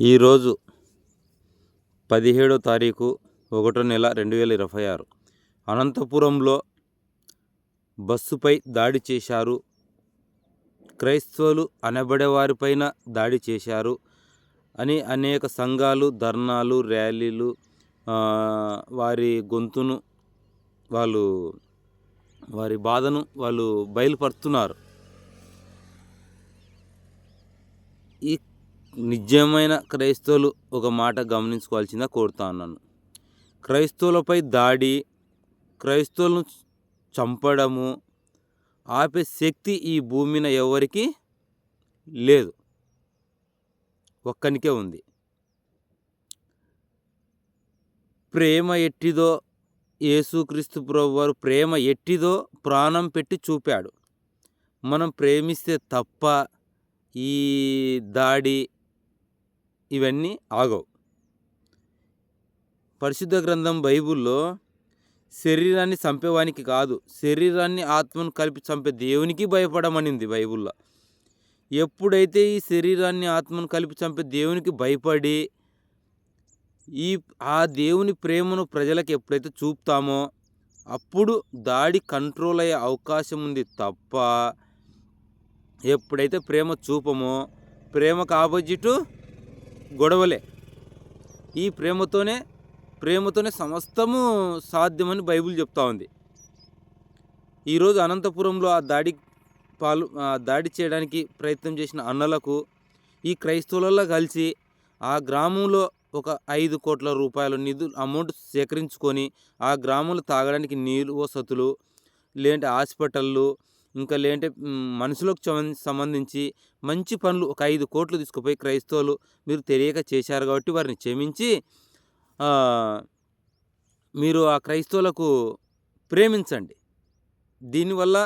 ఈరోజు పదిహేడో తారీఖు ఒకటో నెల రెండు వేల ఇరవై ఆరు. అనంతపురంలో బస్సుపై దాడి చేశారు. క్రైస్తవులు అనబడే వారిపైన దాడి చేశారు అని అనేక సంఘాలు ధర్నాలు ర్యాలీలు వారి గొంతును వాళ్ళు వారి బాధను వాళ్ళు బయలుపడుతున్నారు ఈ నిజమైన క్రైస్తవులు ఒక మాట గమనించుకోవాల్సిందిగా కోరుతా ఉన్నాను. క్రైస్తవులపై దాడి క్రైస్తవులను చంపడము ఆపే శక్తి ఈ భూమిన ఎవరికి లేదు. ఒక్కనికే ఉంది. ప్రేమ ఎట్టిదో యేసుక్రీస్తు ప్రభువారు ప్రేమ ఎట్టిదో ప్రాణం పెట్టి చూపాడు. మనం ప్రేమిస్తే తప్ప ఈ దాడి ఇవన్నీ ఆగవు. పరిశుద్ధ గ్రంథం బైబుల్లో శరీరాన్ని చంపేవానికి కాదు శరీరాన్ని ఆత్మను కలిపి చంపే దేవునికి భయపడమనింది బైబుల్లో. ఎప్పుడైతే ఈ శరీరాన్ని ఆత్మను కలిపి చంపే దేవునికి భయపడి ఈ ఆ దేవుని ప్రేమను ప్రజలకు ఎప్పుడైతే చూపుతామో అప్పుడు దాడి కంట్రోల్ అయ్యే అవకాశం ఉంది తప్ప ఎప్పుడైతే ప్రేమ చూపమో ప్రేమకు ఆపోజిటు గొడవలే. ఈ ప్రేమతోనే ప్రేమతోనే సమస్తము సాధ్యమని బైబిల్ చెప్తా ఉంది. ఈరోజు అనంతపురంలో ఆ దాడి పాలు దాడి చేయడానికి ప్రయత్నం చేసిన అన్నలకు ఈ క్రైస్తవులలో కలిసి ఆ గ్రామంలో ఒక ఐదు కోట్ల రూపాయలు నిధులు అమౌంట్ సేకరించుకొని ఆ గ్రామంలో తాగడానికి నీళ్ళు వసతులు లేదంటే హాస్పిటళ్ళు ఇంకా లేదంటే మనుషులకు సంబంధించి మంచి పనులు ఒక ఐదు కోట్లు తీసుకుపోయి క్రైస్తవులు మీరు తెలియక చేశారు కాబట్టి వారిని క్షమించి మీరు ఆ క్రైస్తవులకు ప్రేమించండి. దీనివల్ల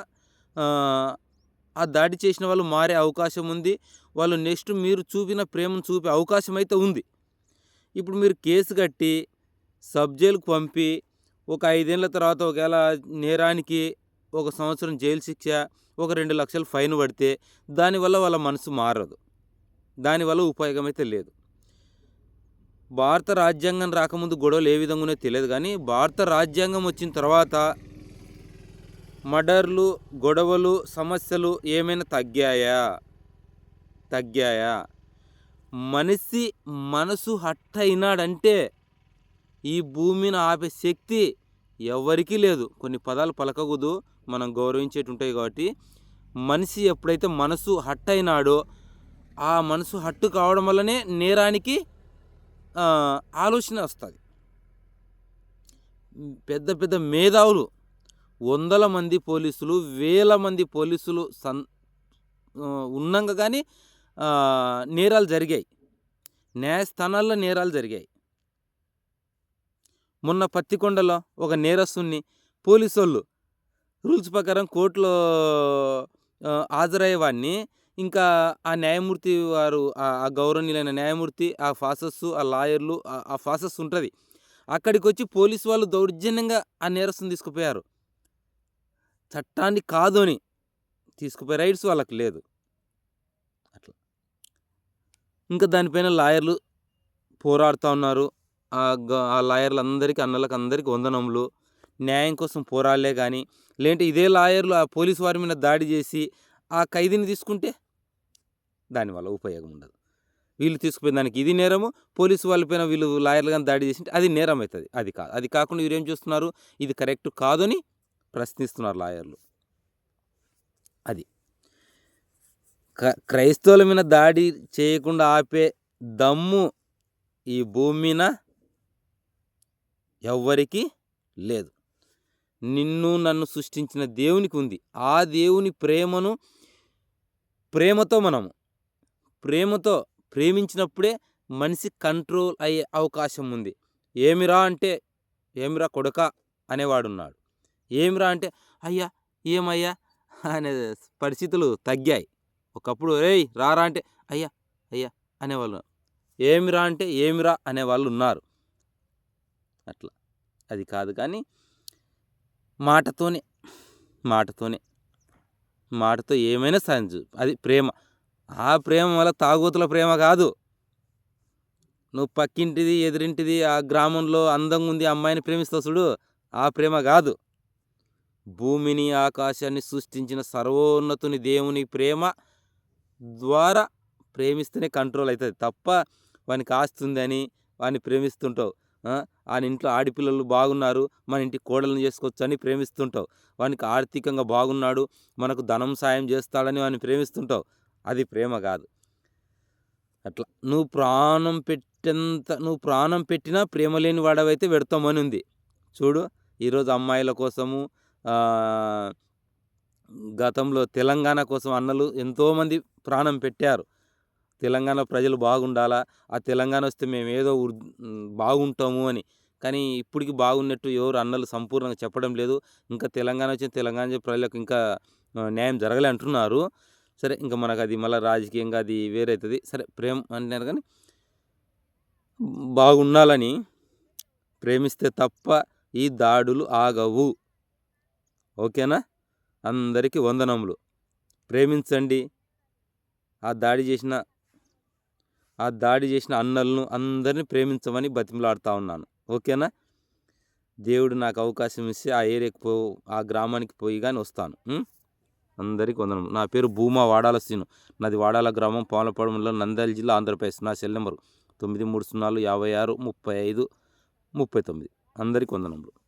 ఆ దాడి చేసిన వాళ్ళు మారే అవకాశం ఉంది. వాళ్ళు నెక్స్ట్ మీరు చూపిన ప్రేమను చూపే అవకాశం అయితే ఉంది. ఇప్పుడు మీరు కేసు కట్టి సబ్జైలుకు పంపి ఒక ఐదేళ్ళ తర్వాత ఒకవేళ నేరానికి ఒక సంవత్సరం జైలు శిక్ష ఒక రెండు లక్షలు ఫైన్ పడితే దానివల్ల వాళ్ళ మనసు మారదు. దానివల్ల ఉపయోగం అయితే లేదు. భారత రాజ్యాంగం రాకముందు గొడవలు ఏ విధంగానే తెలియదు కానీ భారత రాజ్యాంగం వచ్చిన తర్వాత మర్డర్లు గొడవలు సమస్యలు ఏమైనా తగ్గాయా? తగ్గాయా? మనిషి మనసు హట్ అయినాడంటే ఈ భూమిని ఆపే శక్తి ఎవరికీ లేదు. కొన్ని పదాలు పలకకూడదు. మనం గౌరవించేటి ఉంటాయి కాబట్టి. మనిషి ఎప్పుడైతే మనసు హట్ అయినాడో ఆ మనసు హట్టు కావడం వల్లనే నేరానికి ఆలోచన వస్తుంది. పెద్ద పెద్ద మేధావులు వందల మంది పోలీసులు వేల మంది పోలీసులు సన్ ఉన్నాక కానీ నేరాలు జరిగాయి. న్యాయస్థానాల్లో నేరాలు జరిగాయి. మొన్న పత్తికొండలో ఒక నేరస్తుని పోలీసోళ్ళు రూల్స్ ప్రకారం కోర్టులో హాజరయ్యేవాడిని. ఇంకా ఆ న్యాయమూర్తి వారు ఆ గౌరవనీయులైన న్యాయమూర్తి ఆ ఫాసస్ ఆ లాయర్లు ఆ ఫాసస్ ఉంటుంది. అక్కడికి వచ్చి పోలీసు వాళ్ళు దౌర్జన్యంగా ఆ నేరస్తుని తీసుకుపోయారు. చట్టాన్ని కాదు అని తీసుకుపోయే రైట్స్ వాళ్ళకి లేదు. అట్లా. ఇంకా దానిపైన లాయర్లు పోరాడుతూ ఉన్నారు. ఆ లాయర్లు అందరికీ అన్నలకు అందరికీ వందనములు. న్యాయం కోసం పోరాడలే కానీ లేదంటే ఇదే లాయర్లు ఆ పోలీసు వారి మీద దాడి చేసి ఆ ఖైదీని తీసుకుంటే దానివల్ల ఉపయోగం ఉండదు. వీళ్ళు తీసుకుపోయిన దానికి ఇది నేరము పోలీసు వాళ్ళపైన వీళ్ళు లాయర్లు కానీ దాడి చేసింటే అది నేరం అవుతుంది అది కాదు అది కాకుండా వీరు ఏం చూస్తున్నారు? ఇది కరెక్ట్ కాదని ప్రశ్నిస్తున్నారు లాయర్లు. అది. క్రైస్తవుల మీద దాడి చేయకుండా ఆపే దమ్ము ఈ భూమి మీద ఎవ్వరికి లేదు. నిన్ను నన్ను సృష్టించిన దేవునికి ఉంది. ఆ దేవుని ప్రేమను ప్రేమతో మనము ప్రేమతో ప్రేమించినప్పుడే మనిషి కంట్రోల్ అయ్యే అవకాశం ఉంది. ఏమిరా అంటే ఏమిరా కొడక అనేవాడున్నాడు. ఏమిరా అంటే అయ్యా ఏమయ్యా? అనే పరిస్థితులు తగ్గాయి. ఒకప్పుడు రేయ్ రారా అంటే అయ్యా అయ్యా అనేవాళ్ళు ఏమిరా అంటే ఏమిరా అనేవాళ్ళు ఉన్నారు. అట్లా. అది కాదు కానీ మాటతోనే మాటతోనే మాటతో ఏమైనా సాధించు అది ప్రేమ. ఆ ప్రేమ వల్ల తాగుతుల ప్రేమ కాదు. నువ్వు పక్కింటిది ఎదురింటిది ఆ గ్రామంలో అందంగా ఉంది అమ్మాయిని ప్రేమిస్తావు చూడు ఆ ప్రేమ కాదు. భూమిని ఆకాశాన్ని సృష్టించిన సర్వోన్నతుని దేవుని ప్రేమ ద్వారా ప్రేమిస్తేనే కంట్రోల్ అవుతుంది తప్ప వానికి ఆస్తుందని వాడిని ప్రేమిస్తుంటావు ఆయన ఇంట్లో ఆడపిల్లలు బాగున్నారు మన ఇంటి కోడలను చేసుకోవచ్చు అని ప్రేమిస్తుంటావు. వానికి ఆర్థికంగా బాగున్నాడు మనకు ధనం సాయం చేస్తాడని వాడిని ప్రేమిస్తుంటావు. అది ప్రేమ కాదు. అట్లా నువ్వు ప్రాణం పెట్టేంత నువ్వు ప్రాణం పెట్టినా ప్రేమ లేని వాడవైతే పెడతామని ఉంది. చూడు ఈరోజు అమ్మాయిల కోసము గతంలో తెలంగాణ కోసం అన్నలు ఎంతోమంది ప్రాణం పెట్టారు. తెలంగాణ ప్రజలు బాగుండాలా? ఆ తెలంగాణ వస్తే మేము ఏదో బాగుంటాము అని. కానీ ఇప్పటికి బాగున్నట్టు ఎవరు అన్నలు సంపూర్ణంగా చెప్పడం లేదు. ఇంకా తెలంగాణ వచ్చిన తెలంగాణ ప్రజలకు ఇంకా న్యాయం జరగలే అంటున్నారు. సరే ఇంకా మనకు అది మళ్ళీ రాజకీయంగా అది వేరైతుంది. సరే ప్రేమ అంటున్నారు కానీ బాగుండాలని ప్రేమిస్తే తప్ప ఈ దాడులు ఆగవు. ఓకేనా? అందరికీ వందనములు. ప్రేమించండి. ఆ దాడి చేసిన ఆ దాడి చేసిన అన్నలను అందరిని ప్రేమించమని బతిమలాడుతూ ఉన్నాను. ఓకేనా? దేవుడు నాకు అవకాశం ఇస్తే ఆ ఏరియాకి పో ఆ గ్రామానికి పోయి కానీ వస్తాను. అందరికీ వందనం. నా పేరు భూమా వాడాల సీను నాది వాడాల గ్రామం పాలపడంలో నంద్యాల జిల్లా ఆంధ్రప్రదేశ్. నా సెల్ నెంబరు తొమ్మిది మూడు సున్నాలు యాభై ఆరు ముప్పై ఐదు ముప్పై తొమ్మిది. అందరికీ వందనములు.